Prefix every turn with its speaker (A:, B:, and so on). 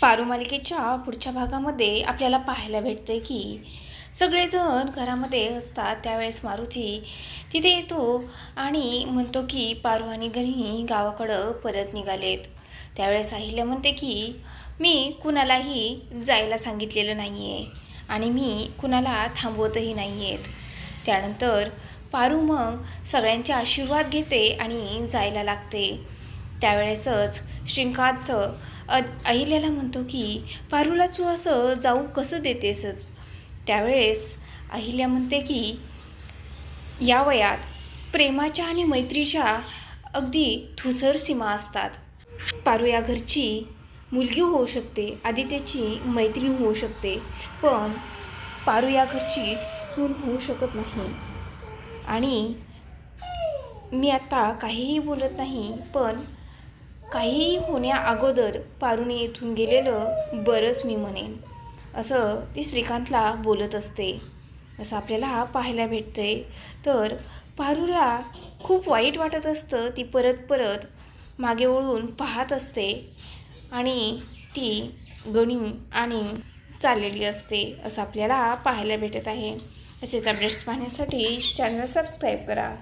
A: पारू मालिकेच्या पुढच्या भागामध्ये आपल्याला पाहायला भेटते की सगळेजण घरामध्ये असतात. त्यावेळेस मारुती तिथे येतो आणि म्हणतो की पारू आणि गणी गावाकडं परत निघालेत. त्यावेळेस अहिल्या म्हणते की मी कुणालाही जायला सांगितलेलं नाही आहे आणि मी कुणाला थांबवतही नाही आहेत त्यानंतर पारू मग सगळ्यांचे आशीर्वाद घेते आणि जायला लागते. त्यावेळेसच श्रीकांत अहिल्याला म्हणतो की पारूला तू असं जाऊ कसं देतेसच? त्यावेळेस अहिल्या म्हणते की या वयात प्रेमाच्या आणि मैत्रीच्या अगदी धुसर सीमा असतात. पारू या घरची मुलगी होऊ शकते आदित्याची मैत्री होऊ शकते पण पारू या घरची सून होऊ शकत नाही. आणि मी आता काहीही बोलत नाही पण काहीही होण्या अगोदर पारुणे इथून गेलेलं बरंच मी म्हणेन. असं ती श्रीकांतला बोलत असते. असं आपल्याला पाहायला भेटते तर पारूला खूप वाईट वाटत असतं. ती परत परत मागे वळून पाहत असते आणि ती गणी आणि चाललेली असते. असं आपल्याला पाहायला भेटत आहे. असेच अपडेट्स पाहण्यासाठी चॅनल सबस्क्राईब करा.